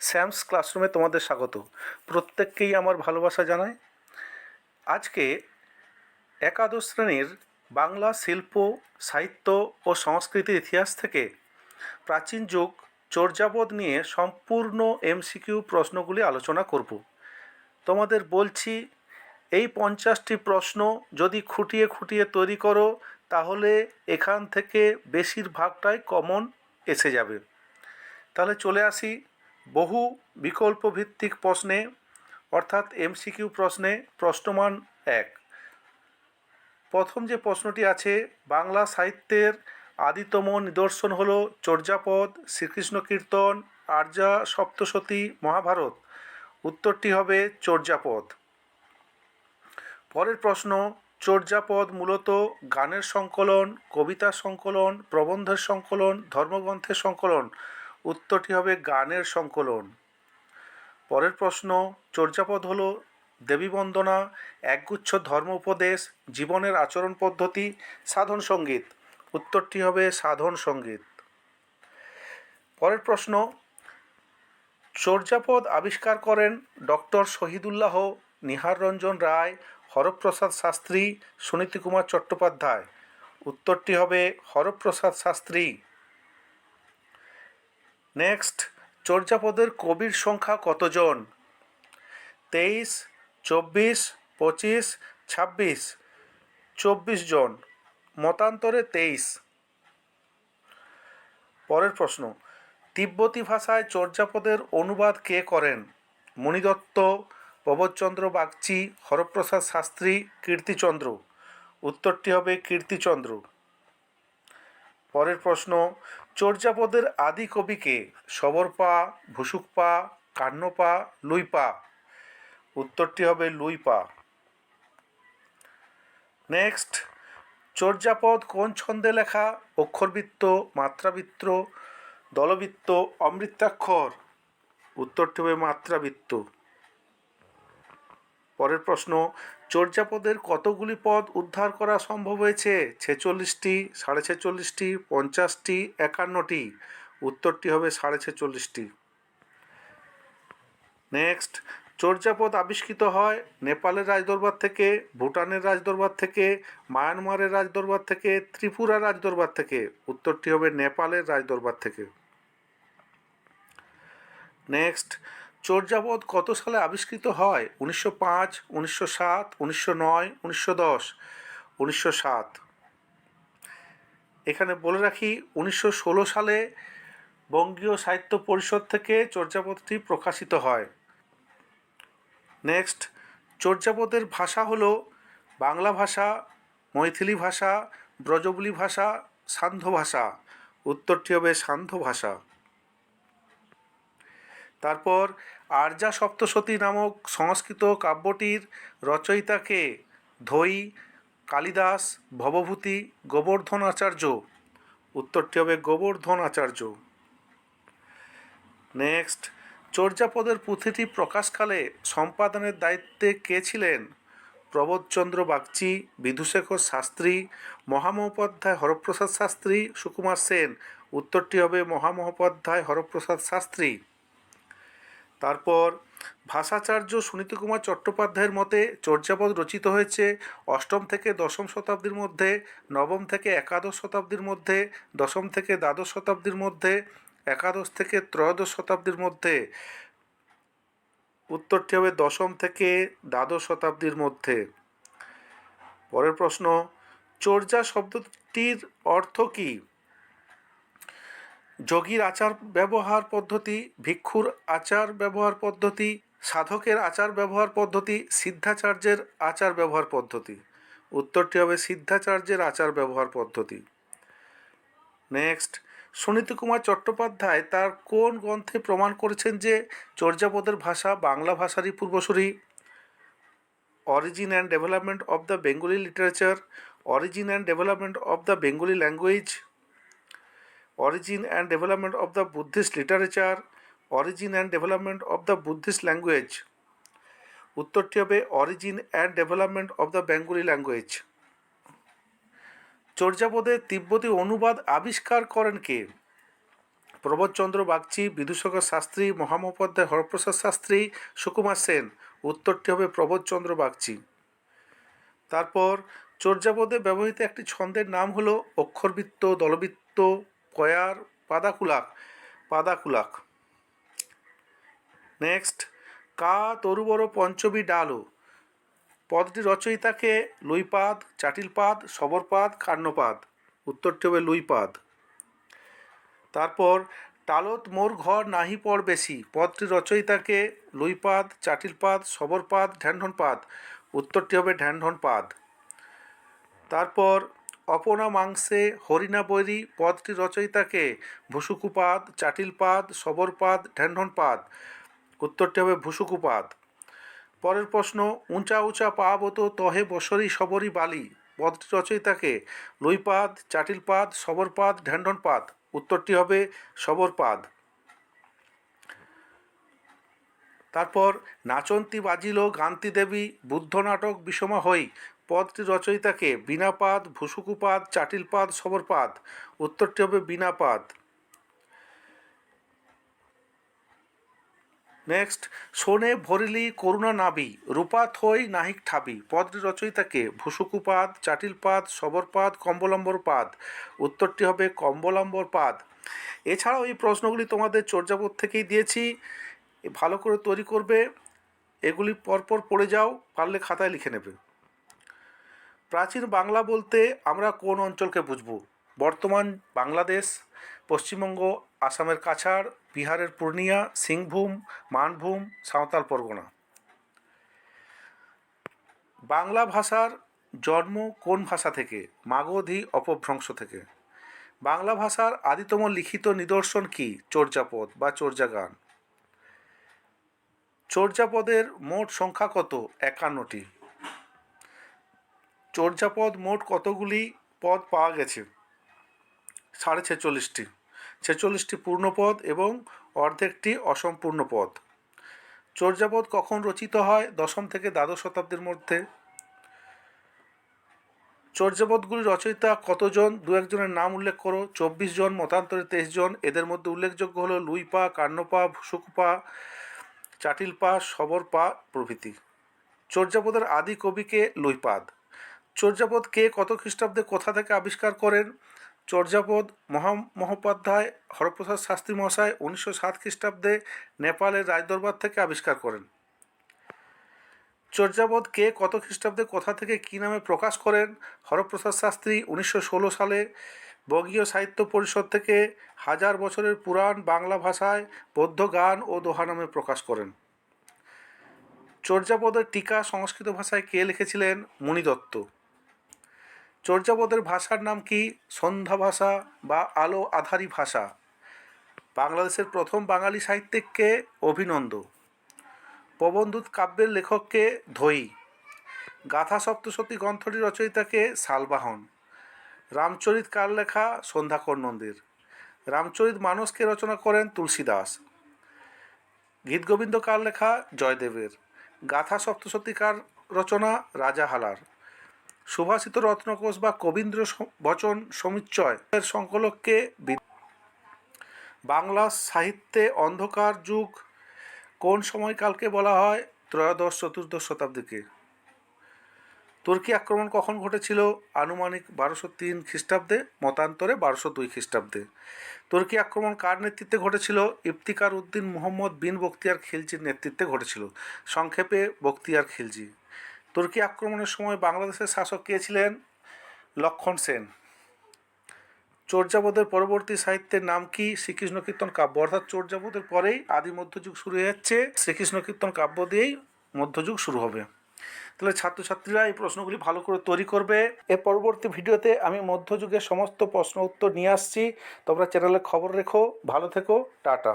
Sam's ক্লাসরুমে তোমাদের স্বাগত। প্রত্যেককেই আমার ভালোবাসা জানাই। আজকে একাদশ শ্রেণির বাংলা শিল্প, সাহিত্য ও সংস্কৃতির ইতিহাস থেকে প্রাচীন যুগ চর্যাপদ নিয়ে সম্পূর্ণ এমসিকিউ প্রশ্নগুলি আলোচনা করব। তোমাদের বলছি, এই পঞ্চাশটি প্রশ্ন যদি খুঁটিয়ে খুঁটিয়ে তৈরি করো, তাহলে এখান থেকে বেশিরভাগটাই কমন এসে যাবে। তাহলে চলে আসি বহু বিকল্প ভিত্তিক প্রশ্নে, অর্থাৎ এমসিকিউ প্রশ্নে প্রশ্নমান এক। প্রথম যে প্রশ্নটি আছে, বাংলা সাহিত্যের আদিতম নিদর্শন হল চর্যাপদ, শ্রীকৃষ্ণ কীর্তন, আর্যা সপ্তশতী মহাভারত। উত্তরটি হবে চর্যাপদ। পরের প্রশ্ন, চর্যাপদ মূলত গানের সংকলন, কবিতার সংকলন, প্রবন্ধের সংকলন, ধর্মগ্রন্থের সংকলন? উত্তরটি হবে গানের সংকলন। পরের প্রশ্ন, চর্যাপদ হল দেবী বন্দনা একগুচ্ছ ধর্ম উপদেশ জীবনের আচরণ পদ্ধতি, সাধন সংগীত। উত্তরটি হবে সাধন সংগীত। পরের প্রশ্ন, চর্যাপদ আবিষ্কার করেন ডক্টর শহীদুল্লাহ নিহার রঞ্জন রায়, হরপ্রসাদ শাস্ত্রী, সুনীতি কুমার চট্টোপাধ্যায়। উত্তরটি হবে হরপ্রসাদ শাস্ত্রী। নেক্সট চর্যাপদের কবির সংখ্যা কতজন? তেইশ, চব্বিশ, পঁচিশ, ছাব্বিশ। চব্বিশ জন। মতান্তরে তেইশ। পরের প্রশ্ন। তিব্বতী ভাষায় চর্যাপদের অনুবাদ কে করেন? মণিদত্ত প্রবোধচন্দ্র বাগচি, হরপ্রসাদ শাস্ত্রী, কীর্তিচন্দ্র। উত্তরটি হবে কীর্তিচন্দ্র। পরের প্রশ্ন। চর্যাপদের আদি কবিকে সবরপা, ভুসুকপা, কান্নপা, লুইপা। উত্তরটি হবে লুইপা। নেক্সট, চর্যাপদ কোন ছন্দে লেখা? অক্ষরবৃত্ত, মাত্রাবৃত্ত, দলবৃত্ত, অমৃতাক্ষর। উত্তরটি হবে মাত্রাবৃত্ত। পরের প্রশ্ন চর্যাপদের কতগুলি পদ উদ্ধার করা সম্ভব হয়েছে? ছেচল্লিশটি সাড়ে ছেচল্লিশটি পঞ্চাশটি, একান্নটি। উত্তরটি হবে সাড়ে ছেচল্লিশটি নেক্সট চর্যাপদ আবিষ্কৃত হয় নেপালের রাজদরবার থেকে, ভুটানের রাজদরবার থেকে, মায়ানমারের রাজদরবার থেকে ত্রিপুরার রাজদরবার থেকে। উত্তরটি হবে নেপালের রাজদরবার থেকে। নেক্সট চর্যাপদ কত সালে আবিষ্কৃত হয়? উনিশশো পাঁচ, উনিশশো সাত, উনিশশো নয়, উনিশশো দশ, উনিশশো সাত। এখানে বলে রাখি, উনিশশো ষোলো সালে বঙ্গীয় সাহিত্য পরিষদ থেকে চর্যাপদটি প্রকাশিত হয়। নেক্সট চর্যাপদের ভাষা হলো বাংলা ভাষা, মৈথিলি ভাষা, ব্রজবুলি ভাষা, সান্ধ্য ভাষা। উত্তরটি হবে সান্ধ্য ভাষা। তারপর আর্যা সপ্তশতী নামক সংস্কৃত কাব্যটির রচয়িতাকে ধৈ কালিদাস, ভবভূতি গোবর্ধন আচার্য উত্তরটি হবে গোবর্ধন আচার্য নেক্সট, চর্যাপদের পুঁথিটি প্রকাশকালে সম্পাদনের দায়িত্বে কে ছিলেন? প্রবোধচন্দ্র বাগচি, বিধুশেখর শাস্ত্রী, মহামহোপাধ্যায় হরপ্রসাদ শাস্ত্রী, সুকুমার সেন। উত্তরটি হবে মহামহোপাধ্যায় হরপ্রসাদ শাস্ত্রী। তারপর ভাষাচার্য সুনীতি কুমার চট্টোপাধ্যায়ের মতে চর্যাপদ রচিত হয়েছে অষ্টম থেকে দশম শতাব্দীর মধ্যে, নবম থেকে একাদশ শতাব্দীর মধ্যে, দশম থেকে দ্বাদশ শতাব্দীর মধ্যে, একাদশ থেকে ত্রয়োদশ শতাব্দীর মধ্যে। উত্তরটি হবে দশম থেকে দ্বাদশ শতাব্দীর মধ্যে। পরের প্রশ্ন, চর্যা শব্দটির অর্থ কী? যোগীর আচার ব্যবহার পদ্ধতি, ভিক্ষুর আচার ব্যবহার পদ্ধতি, সাধকের আচার ব্যবহার পদ্ধতি, সিদ্ধাচার্যের আচার ব্যবহার পদ্ধতি। উত্তরটি হবে সিদ্ধাচার্যের আচার ব্যবহার পদ্ধতি। নেক্সট সুনীতি কুমার চট্টোপাধ্যায় তার কোন গ্রন্থে প্রমাণ করেছেন যে চর্যাপদের ভাষা বাংলা ভাষারই পূর্বসূরি? Origin and development of the Bengali literature origin and development of the Bengali language origin and development of the Buddhist literature, origin and development of the Buddhist language. উত্তরটি হবে origin and development of the Bengali language চর্যাপদের তিব্বতী অনুবাদ আবিষ্কার করেন কে? প্রবোধচন্দ্র বাগচি বিদুসাগর শাস্ত্রী মহামহোপাধ্যায় হরপ্রসাদ শাস্ত্রী সুকুমার সেন। উত্তরটি হবে প্রবোধচন্দ্র বাগচি। তারপর চর্যাপদে ব্যবহৃত একটি ছন্দের নাম হলো অক্ষরবৃত্ত দলবৃত্ত কয়ার পাদাকুলাক পাদাকুলাক। নেক্সট কা তরুবর পঞ্চমী ডালো। পদটি রচয়িতাকে লুইপাদ, চাটিলপাদ, সবরপাদ কান্নপাদ উত্তরটি হবে লুইপাদ। তারপর, টালত মোর ঘর নাহি পড় বেশি। পদটি রচয়িতাকে লুইপাদ, চাটিলপাদ, সবরপাদ, ঢ্যানঢনপাদ। উত্তরটি হবে ঢ্যানঢনপাদ। তারপর অপনা মাংসে হরিণা বৈরি পদটি রচয়িতাকে ভুসুকুপাদ, চাটিলপাদ, সবরপাদ, ঢ্যানঢনপাদ। উত্তরটি হবে ভুসুকুপাদ। পরের প্রশ্ন, উঁচা উঁচা পাবত তহে বসরি সবরি বালি। পদটি রচয়িতাকে লুইপাদ, চাটিলপাদ, সবরপাদ, ঢ্যানঢনপাদ। উত্তরটি হবে সবরপাদ। তারপর, নাচন্তি বাজিল গান্তি দেবী বুদ্ধ নাটক বিষমা হই। পদটি রচয়িতাকে বিনাপাদ ভুসুকুপাদ চাটিলপাদ সবরপাদ উত্তরটি হবে বীণাপাদ নেক্সট সোনে ভরিলি করুণা নাবি, রূপা থই নাহিক ঠাবি। পদটি রচয়িতাকে ভুসুকুপাদ চাটিলপাদ সবরপাদ কম্বলম্বর পাদ। উত্তরটি হবে কম্বলম্বর পাদ। এছাড়াও এই প্রশ্নগুলি তোমাদের চর্যাপদ থেকেই দিয়েছি। ভালো করে তৈরি করবে। এগুলি পরপর পড়ে যাও, পারলে খাতায় লিখে নেবে। প্রাচীন বাংলা বলতে আমরা কোন অঞ্চলকে বুঝব? বর্তমান বাংলাদেশ, পশ্চিমবঙ্গ, আসামের কাছাড়, বিহারের পূর্ণিয়া, সিংভূম, মানভূম, সাঁওতাল পরগনা। বাংলা ভাষার জন্ম কোন ভাষা থেকে? মাগধী অপভ্রংশ থেকে। বাংলা ভাষার আদিতম লিখিত নিদর্শন কি? চর্যাপদ বা চর্যাগান চর্যাপদের মোট সংখ্যা কত? একান্নটি। চর্যাপদ মোট কতগুলি পদ পাওয়া গেছে? সাড়ে ছেচল্লিশটি। ছেচল্লিশটি পূর্ণপদ এবং অর্ধেকটি অসম্পূর্ণ পদ। চর্যাপদ কখন রচিত হয়? দশম থেকে দ্বাদশ শতাব্দীর মধ্যে। চর্যাপদগুলি রচয়িতা কতজন? দু একজনের নাম উল্লেখ করো। চব্বিশ জন, মতান্তরে তেইশ জন। এদের মধ্যে উল্লেখযোগ্য হলো লুইপা কান্নপা ভুসুকুপা চাটিলপা সবরপা প্রভৃতি। চর্যাপদের আদি কবিকে লুইপাদ চর্যাপদ কে কত খ্রিস্টাব্দে কোথা থেকে আবিষ্কার করেন? চর্যাপদ মহা, মহোপাধ্যায় হরপ্রসাদ শাস্ত্রী মহাশয় উনিশশো সাত খ্রিস্টাব্দে নেপালের রাজদরবার থেকে আবিষ্কার করেন। চর্যাপদ কে কত খ্রিস্টাব্দে কোথা থেকে কী নামে প্রকাশ করেন? হরপ্রসাদ শাস্ত্রী উনিশশো ষোলো সালে বঙ্গীয় সাহিত্য পরিষদ থেকে হাজার বছরের পুরাণ বাংলা ভাষায় বৌদ্ধ গান ও দোহা নামে প্রকাশ করেন। চর্যাপদের টিকা সংস্কৃত ভাষায় কে লিখেছিলেন? মণিদত্ত চর্যাপদের ভাষার নাম কি সন্ধ্যা ভাষা বা আলো আধারী ভাষা? বাংলাদেশের প্রথম বাঙালি সাহিত্যিককে অভিনন্দ। প্রবন্ধুত কাব্যের লেখককে ধৈ গাথা সপ্তশতী গ্রন্থটি রচয়িতাকে শালবাহন রামচরিত কার লেখা সন্ধ্যাকর নন্দীর রামচরিত মানসকে রচনা করেন তুলসীদাস। গীতগোবিন্দ কার লেখা জয়দেবের। গাথা সপ্তশতীকার রচনা রাজা হালার সুভাষিত রত্নকোষ বা কবীন্দ্র বচন সমুচ্চয়। এর সংকলককে বাংলা সাহিত্যে অন্ধকার যুগ কোন সময়কালকে বলা হয়? ত্রয়োদশ চতুর্দশ শতাব্দীকে। তুর্কি আক্রমণ কখন ঘটেছিল? আনুমানিক বারোশো তিন খ্রিস্টাব্দে, মতান্তরে বারোশো দুই খ্রিস্টাব্দে। তুর্কি আক্রমণ কার নেতৃত্বে ঘটেছিল? ইফতিকার উদ্দিন মোহাম্মদ বিন বখতিয়ার খিলজির নেতৃত্বে ঘটেছিল। সংক্ষেপে বখতিয়ার খিলজি। তুর্কি আক্রমণের সময় বাংলাদেশের শাসক কে ছিলেন? লক্ষণ সেন। চর্যাপদের পরবর্তী সাহিত্যের নাম কি? শ্রীকৃষ্ণ কীর্তন কাব্য। অর্থাৎ চর্যাপদের পরেই আদি মধ্যযুগ শুরু হয়ে যাচ্ছে। শ্রীকৃষ্ণ কীর্তন কাব্য দিয়েই মধ্যযুগ শুরু হবে। তাহলে ছাত্রছাত্রীরা এই প্রশ্নগুলি ভালো করে তৈরি করবে। এর পরবর্তী ভিডিওতে আমি মধ্যযুগের সমস্ত প্রশ্ন উত্তর নিয়ে আসছি। তোমরা চ্যানেলে খবর রেখো। ভালো থেকো। টাটা।